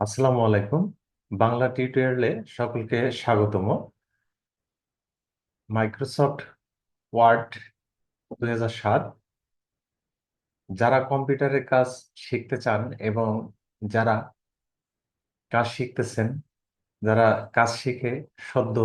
আসসালামু আলাইকুম। বাংলা টিউটোরিয়ালে সকলকে স্বাগতম। মাইক্রোসফট ওয়ার্ড দুই যারা কম্পিউটারের কাজ শিখতে চান এবং যারা কাজ শিখতেছেন, যারা কাজ শিখে সদ্য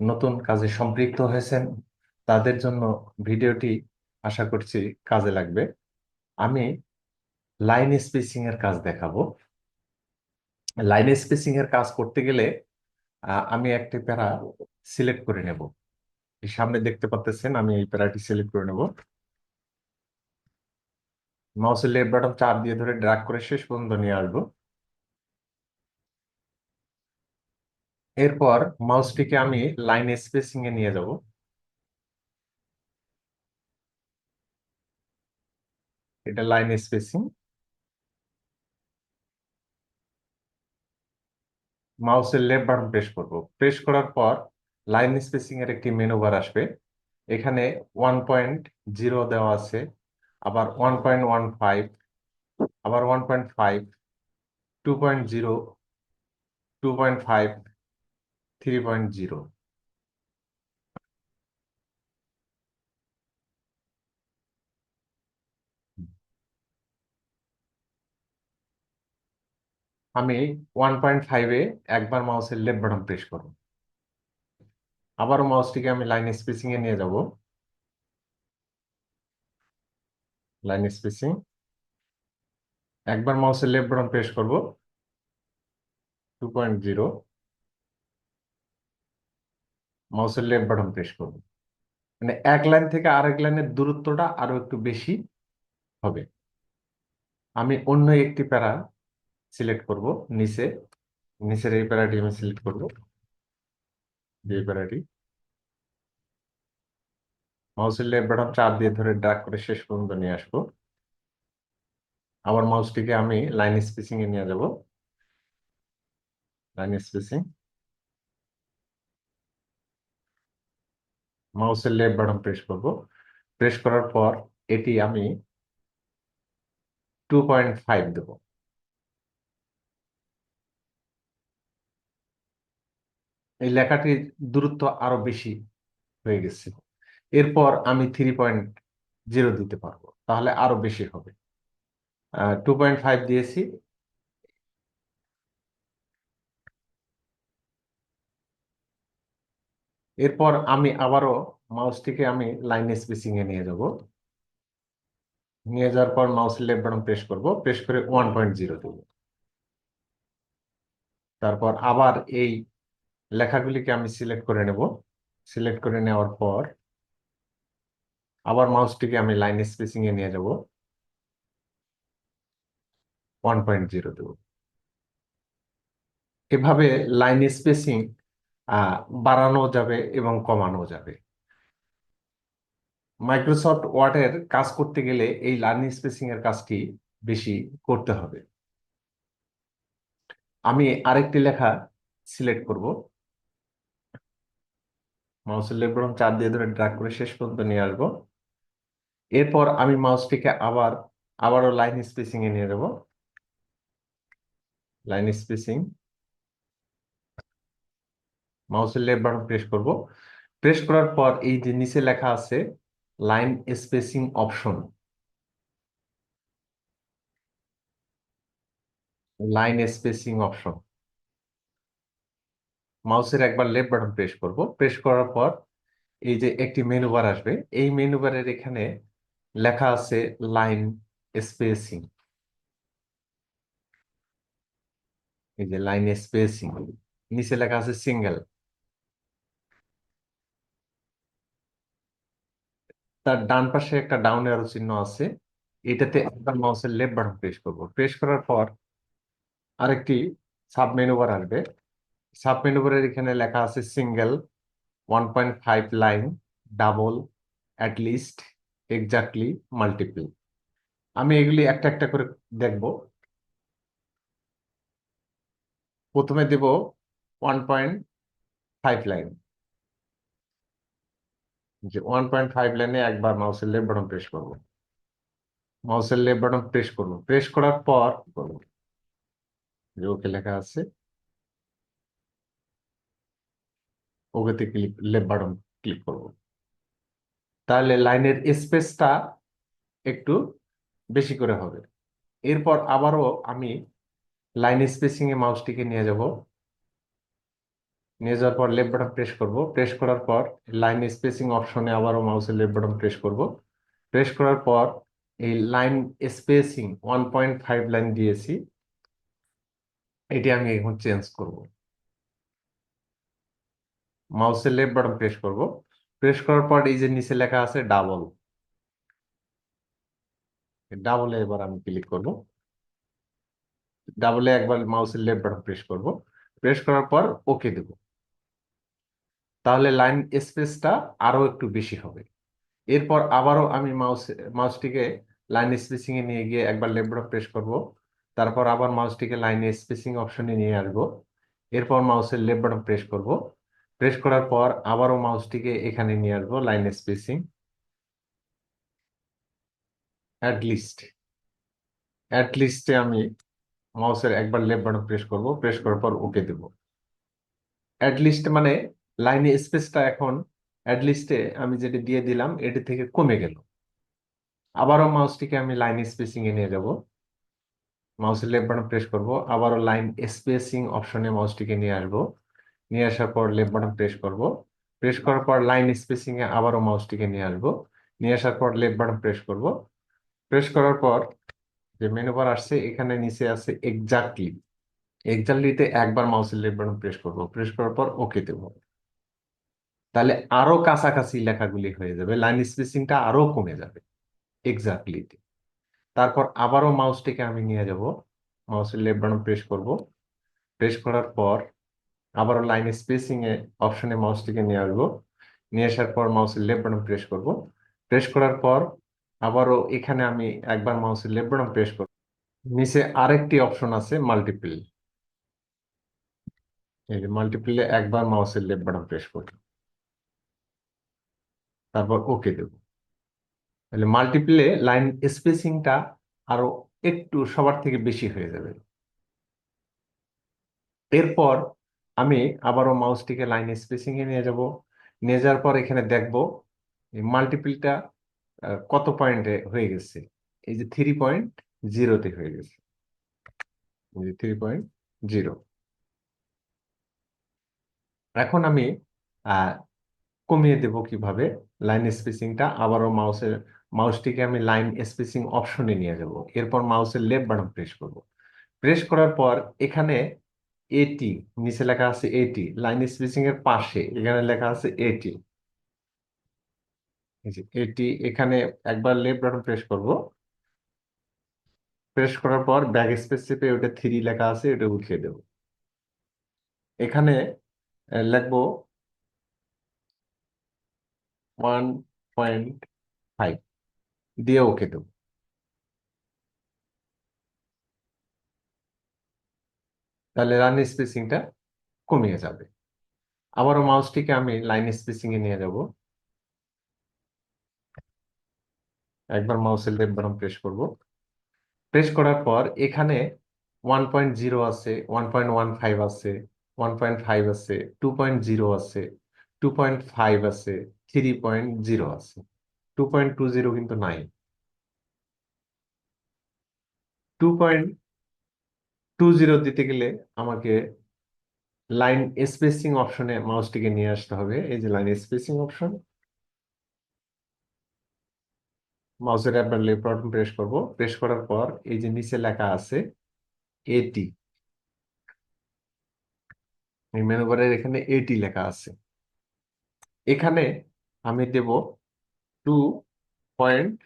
নতুন কাজে সম্পৃক্ত হয়েছেন, তাদের জন্য ভিডিওটি আশা করছি কাজে লাগবে। আমি লাইন স্পেসিং এর কাজ দেখাবো। লাইন স্পেসিং এর কাজ করতে গেলে আমি একটি প্যারা সিলেক্ট করে নেব। সামনে দেখতে পাচ্ছেন আমি এই প্যারাটি সিলেক্ট করে নেব। মাউসের লেফট বাটন চাপ দিয়ে ধরে ড্র্যাগ করে শেষ পর্যন্ত নিয়ে আসব। এরপর মাউসটিকে আমি লাইন স্পেসিং এ নিয়ে যাব। এটা লাইন স্পেসিং মাউসের লেফট বাটন প্রেস করব। প্রেস করার পর লাইন স্পেসিং এর একটি মেনু বার আসবে। এখানে ওয়ান পয়েন্ট জিরো দেওয়া আছে, আবার ওয়ান পয়েন্ট ওয়ান ফাইভ আবার one point five two point zero two point five three point zero আমি ওয়ান পয়েন্ট ফাইভে একবার মাউসের লেফট বাটন প্রেস করব। আবারও মাউসটিকে আমি লাইন স্পেসিং এ নিয়ে যাব। লাইন স্পেসিং একবার মাউসের লেফট বাটন প্রেস করব। টু পয়েন্ট জিরো মাউসের লেফট বাটন প্রেস করব। মানে এক লাইন থেকে আরেক লাইনের দূরত্বটা আরও একটু বেশি হবে। আমি অন্য একটি প্যারা সিলেক্ট করব, নিচে, নিচের এই প্যারাটি আমি সিলেক্ট করব। যে প্যারাটি মাউসের লেফট বাটন চাপ দিয়ে ধরে ড্রাগ করে শেষ পর্যন্ত নিয়ে আসব। আবার মাউসটিকে আমি লাইন স্পেসিং এ নিয়ে যাব। লাইন স্পেসিং মাউসের লেফট বাটন প্রেস করব। প্রেস করার পর এটি আমি টু পয়েন্ট ফাইভ দেবো। এই লেখাটির দূরত্ব আরও বেশি হয়ে গেছে। এরপর আমি থ্রি পয়েন্ট জিরো দিতে পারব, তাহলে আরও বেশি হবে। টু পয়েন্ট ফাইভ দিয়েছি। এরপর আমি আবারও মাউসটিকে আমি লাইন স্পেসিং এ নিয়ে যাব। নিয়ে যাওয়ার পর মাউস লেফট বাটন প্রেস করব প্রেস করে ওয়ান পয়েন্ট জিরো দেব। তারপর আবার এই লেখাগুলিকে আমি সিলেক্ট করে নেব। সিলেক্ট করে নেওয়ার পর আবার মাউসটিকে আমি লাইন স্পেসিং এ নিয়ে যাব। ওয়ান পয়েন্ট জিরো দেব। এভাবে লাইন স্পেসিং বাড়ানো যাবে এবং কমানো যাবে। মাইক্রোসফট ওয়ার্ডের কাজ করতে গেলে এই লাইন স্পেসিং এর কাজটি বেশি করতে হবে। আমি আরেকটি লেখা সিলেক্ট করব। মাউসের লেফট চাপ দিয়ে ধরে ড্রাগ করে শেষ পর্যন্ত নিয়ে আসব। এরপর আমি মাউসটিকে আবার, আবারও লাইন স্পেসিং এ নিয়ে যাব লাইন স্পেসিং মাউসের লেফট প্রেস করব। প্রেস করার পর এই যে নিচে লেখা আছে line spacing option line spacing option মাউসের একবার লেফট বাটন প্রেস করব। প্রেস করার পর এই যে একটি মেনু বার আসবে, এই মেনু বারের এখানে লেখা আছে লাইন স্পেসিং এই যে লাইন স্পেসিং নিচে লেখা আছে সিঙ্গেল তার ডান পাশে একটা ডাউন অ্যারো চিহ্ন আছে, এটাতে একবার মাউসের লেফট বাটন প্রেস করব। প্রেস করার পর আরেকটি সাব মেনু বার আসবে। সাব মেনু বারের এখানে লেখা আছে single one point five line double at least exactly multiple আমি এগুলি একটা একটা করে দেখব। প্রথমে দেব ওয়ান পয়েন্ট ফাইভ লাইন যে ওয়ান পয়েন্ট ফাইভ লাইনে একবার মাউসের লেফট বাটন প্রেস করব। মাউসের লেফট বাটন প্রেস করব। প্রেস করার পর করব? যে ওকে লেখা আছে ওকেতে ক্লিক লেফট বাটন ক্লিক করব। তাহলে লাইনের স্পেসটা একটু বেশি করে হবে। এরপর আবারও আমি লাইন স্পেসিং এ মাউসটিকে নিয়ে যাব। নিয়ে যাওয়ার পর লেফট বাটন প্রেস করব। প্রেস করার পর লাইন স্পেসিং অপশনে আবারও মাউসের লেফট বাটন প্রেস করব। প্রেস করার পর এই line spacing one point five line দিয়েছি। এটি আমি এখন চেঞ্জ করব। মাউসের লেফট বাটন প্রেস করব। প্রেস করার পর এই যে নিচে লেখা আছে ডাবল ডাবলে এবার আমি ক্লিক করব। ডাবলে একবার মাউসের লেফট বাটন প্রেস করব। প্রেস করার পর ওকে দেব। তাহলে লাইন স্পেসটা আরও একটু বেশি হবে। এরপর আবারও আমি মাউস মাউসটিকে লাইন স্পেসিং এ নিয়ে গিয়ে একবার লেফট বাটন প্রেস করব। তারপর আবার মাউসটিকে লাইন স্পেসিং অপশনে নিয়ে আসব। এরপর মাউসের লেফট বাটন প্রেস করব। প্রেস করার পর আবারও মাউসটিকে এখানে নিয়ে আসব line spacing at least at লিস্টে আমি মাউসের একবার লেফট বাটন প্রেস করব প্রেস করার পর ওকে দেব। অ্যাট লিস্ট মানে লাইনে স্পেসটা এখন অ্যাট লিস্টে আমি যেটা দিয়ে দিলাম, এটি থেকে কমে গেল। আবারও মাউসটিকে আমি লাইন স্পেসিং এ নিয়ে যাব। মাউসের লেফট বাটন প্রেস করব, আবারও লাইন স্পেসিং অপশনে মাউসটিকে নিয়ে আসব। নিয়ে আসার পর লেফট বাটন প্রেস করব। প্রেস করার পর লাইন স্পেসিং এ আবারও মাউসটিকে নিয়ে আসব। নিয়ে আসার পর লেফট বাটন প্রেস করব। প্রেস করার পর যে মেনু বার আসছে, এখানে নিচে আছে এক্স্যাক্টলি এক্স্যাক্টলিতে একবার মাউসের লেফট বাটন প্রেস করব। প্রেস করার পর ওকে দেব। তাহলে আরও কাছাকাছি লেখাগুলি হয়ে যাবে। লাইন স্পেসিংটা আরও কমে যাবে। এক্স্যাক্টলিতে তারপর আবারও মাউসটিকে আমি নিয়ে যাব। মাউসের লেফট বাটন প্রেস করব। প্রেস করার পর আবারও লাইন স্পেসিং এ অপশনে মাউসটিকে নিয়ে আসব। নিয়ে আসার পর মাউসের লেফট বাটন প্রেস করব। প্রেস করার পর আবারও এখানে আমি একবার মাউসের লেফট বাটন প্রেস করব। নিচে আরেকটি অপশন আছে মাল্টিপল এই যে মাল্টিপলে একবার মাউসের লেফট বাটন প্রেস করব। তারপর ওকে দেব। তাহলে মাল্টিপলে লাইন স্পেসিংটা আরও একটু সবার থেকে বেশি হয়ে যাবে। এরপর আমি আবারও মাউসটিকে লাইন স্পেসিং এ নিয়ে যাব। নিয়ে যাওয়ার পর এখানে দেখব মাল্টিপলটা কত পয়েন্টে হয়ে গেছে? এই যে থ্রি পয়েন্ট জিরোতে হয়ে গেছে। থ্রি পয়েন্ট জিরো এখন আমি কমিয়ে দেব কীভাবে লাইন স্পেসিংটা আবারও মাউসের মাউসটিকে আমি লাইন স্পেসিং অপশনে নিয়ে যাব। এরপর মাউসের লেফট বাটন প্রেস করব। প্রেস করার পর এখানে এটি নিচে লেখা আছে এটি লাইন স্পেসিং এর পাশে, এখানে লেখা আছে এটি এটি এখানে একবার লেফট বাটন প্রেস করব। প্রেস করার পর ব্যাক স্পেস চেপে ওটা থ্রি লেখা আছে, ওটা উঠিয়ে দেব। এখানে লিখব ওয়ান পয়েন্ট ফাইভ দিয়ে ওকে দেব। তাহলে রান স্পেসিংটা কমিয়ে যাবে। আবারও মাউসটিকে আমি লাইন স্পেসিং এ নিয়ে যাব। একবার মাউসের লেফট বাটন প্রেস করব। প্রেস করার পর এখানে ওয়ান পয়েন্ট জিরো আছে ওয়ান পয়েন্ট ওয়ান ফাইভ আছে ওয়ান পয়েন্ট ফাইভ আছে টু পয়েন্ট জিরো আছে টু পয়েন্ট ফাইভ আছে থ্রি পয়েন্ট জিরো আছে। টু পয়েন্ট টু জিরো কিন্তু নাই। টু পয়েন্ট টু জিরো দিতে গেলে আমাকে লাইন স্পেসিং অপশনে মাউসটিকে নিয়ে আসতে হবে। এই যে লাইন স্পেসিং অপশন মাউসের একবার লেফট প্রেস করব। প্রেস করার পর এই যে নিচে লেখা আছে এটি এই মেনু বারের এখানে এটি লেখা আছে। এখানে আমি দেব টু পয়েন্ট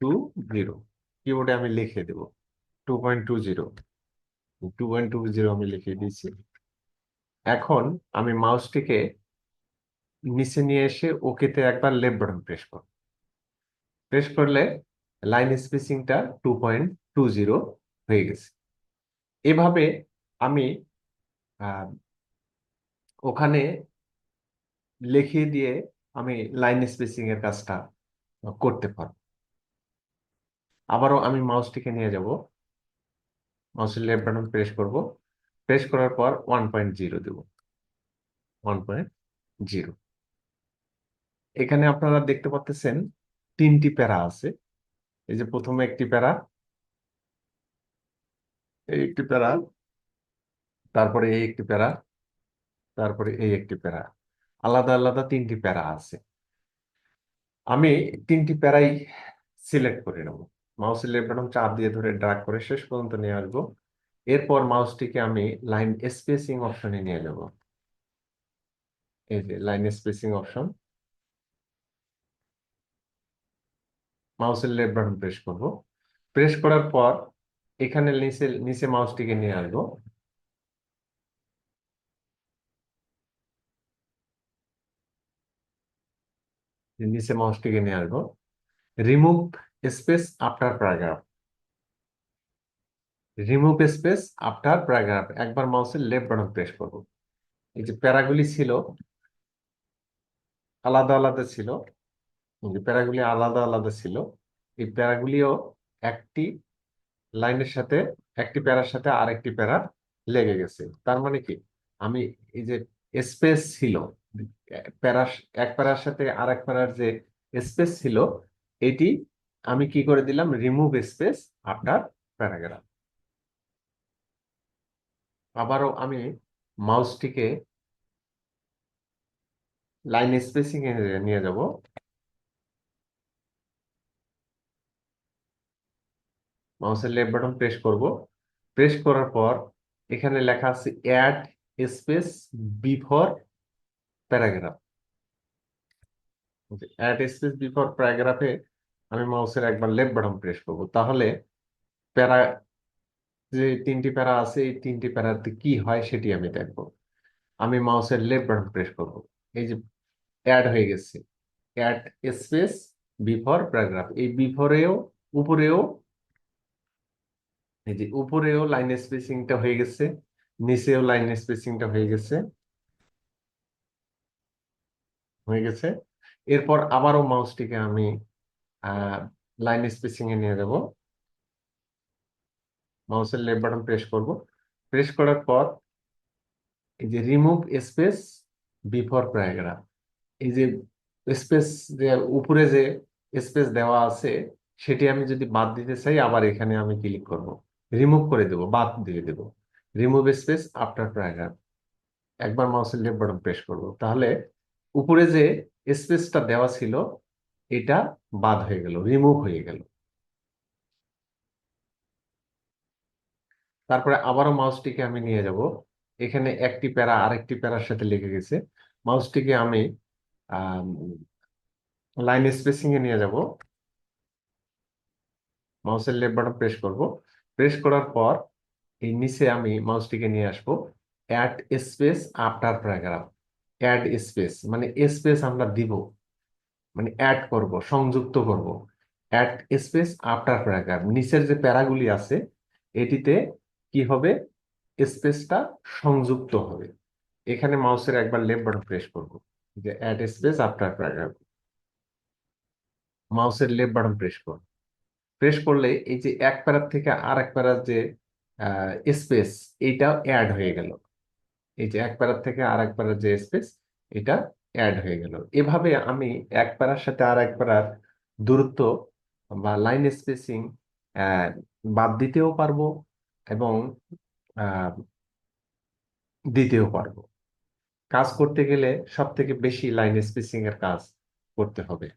টু জিরো কিবোর্ডে আমি লিখে দেব two point two zero two point two zero আমি লিখে দিয়েছি। এখন আমি মাউসটিকে নিচে নিয়ে এসে ওকেতে একবার লেফট বাটন প্রেস করব। প্রেস করলে লাইন স্পেসিংটা টু পয়েন্ট টু জিরো হয়ে গেছে। এভাবে আমি ওখানে লিখিয়ে দিয়ে আমি লাইন স্পেসিং এর কাজটা করতে পারব। আবারও আমি মাউসটিকে নিয়ে যাব। মাউসের লেফট বাটন প্রেস করব। প্রেস করার পর ওয়ান পয়েন্ট জিরো দেব। ওয়ান পয়েন্ট জিরো এখানে আপনারা দেখতে পাচ্ছেন তিনটি প্যারা আছে। এই যে প্রথমে একটি প্যারা, এই একটি প্যারা, তারপরে এই একটি প্যারা, তারপরে এই একটি প্যারা। আলাদা আলাদা তিনটি প্যারা আছে। আমি তিনটি প্যারাই সিলেক্ট করে নেব। মাউসের লেফট বাটন চাপ দিয়ে ধরে ড্রাগ করে শেষ পর্যন্ত নিয়ে আসব। এরপর মাউসটিকে আমি লাইন স্পেসিং অপশনে নিয়ে যাব এই যে লাইন স্পেসিং অপশন মাউসের লেফট বাটন প্রেস করব। প্রেস করার পর এখানে নিচে নিচে মাউসটিকে নিয়ে আসব। নিচে মাউসটিকে নিয়ে আসব। Remove space after paragraph remove space after paragraph একবার মাউসের লেফট বাটন প্রেস করব। এই যে প্যারাগুলি ছিল, আলাদা আলাদা ছিল যে প্যারাগুলি আলাদা আলাদা ছিল, এই প্যারাগুলিও একটি লাইনের সাথে, একটি প্যারার সাথে আরেকটি প্যারা লেগে গেছে। তার মানে কি? আমি এই যে স্পেস ছিল প্যারা এক প্যারার সাথে আরেক প্যারার যে স্পেস ছিল, এটি আমি কি করে দিলাম? রিমুভ স্পেস আফটার প্যারাগ্রাফ আবারও আমি মাউসটিকে লাইন স্পেসিং এ নিয়ে যাব। মাউসের লেফট বাটন প্রেস করব। প্রেস করার পর এখানে লেখা আছে add space before paragraph add space before প্যারাগ্রাফে আমি মাউসের একবার লেফট বাটন প্রেস করব। তাহলে প্যারা, যে তিনটি প্যারা আছে, এই তিনটি প্যারাতে কি হয় সেটি আমি দেখব। আমি মাউসের লেফট বাটন প্রেস করব। এই যে অ্যাড হয়ে গেছে। অ্যাড স্পেস বিফোর প্যারাগ্রাফ এই বিফোরেও, উপরেও, এই যে উপরেও লাইন স্পেসিংটা হয়ে গেছে, নিচেও লাইন স্পেসিংটা হয়ে গেছে হয়ে গেছে। এরপর আবারও মাউসটিকে আমি লাইন স্পেসিং এ নিয়ে যাব মাউসের লেফট বাটন প্রেস করব। প্রেস করার পর এই যে রিমুভ স্পেস বিফোর প্যারাগ্রাফ এই যে স্পেস যে উপরে যে স্পেস দেওয়া আছে, সেটি আমি যদি বাদ দিতে চাই, আবার এখানে আমি ক্লিক করব। রিমুভ করে দেব, বাদ দিয়ে দেব। রিমুভ স্পেস আফটার প্যারাগ্রাফ একবার মাউসের লেফট বাটন প্রেস করব। তাহলে উপরে যে স্পেসটা দেওয়া ছিল এটা বাদ হয়ে গেল রিমুভ হয়ে গেল। তারপরে আবারও মাউসটিকে আমি নিয়ে যাব। এখানে একটি প্যারা, আরেকটি প্যারার সাথে লেগে গেছে। মাউসটিকে আমি লাইন স্পেসিং এ নিয়ে যাব। মাউসের লেফট বাটন প্রেস করব। প্রেস করার পর এই নিচে আমি মাউসটিকে নিয়ে আসব। Add space after paragraph add space মানে স্পেস আমরা দিব। মানে অ্যাড করব, সংযুক্ত করব। অ্যাড স্পেস আফটার প্যারাগ্রাফ নিচের যে প্যারাগুলি আছে, এটিতে কি হবে? স্পেসটা সংযুক্ত হবে। এখানে মাউসের একবার লেফট বাটন প্রেস করব। যে অ্যাড স্পেস আফটার প্যারাগ্রাফ মাউসের লেফট বাটন প্রেস করব। প্রেস করলে এই যে এক প্যারার থেকে আর এক প্যারার যে স্পেস এইটাও অ্যাড হয়ে গেল। এই যে এক প্যারার থেকে আর এক প্যারার যে স্পেস এটা অ্যাড হয়ে গেল। এভাবে আমি এক পাড়ার সাথে আর এক পাড়ার দূরত্ব বা লাইন স্পেসিং বাদ দিতেও পারব এবং দিতেও পারব। কাজ করতে গেলে সব থেকে বেশি লাইন স্পেসিং এর কাজ করতে হবে।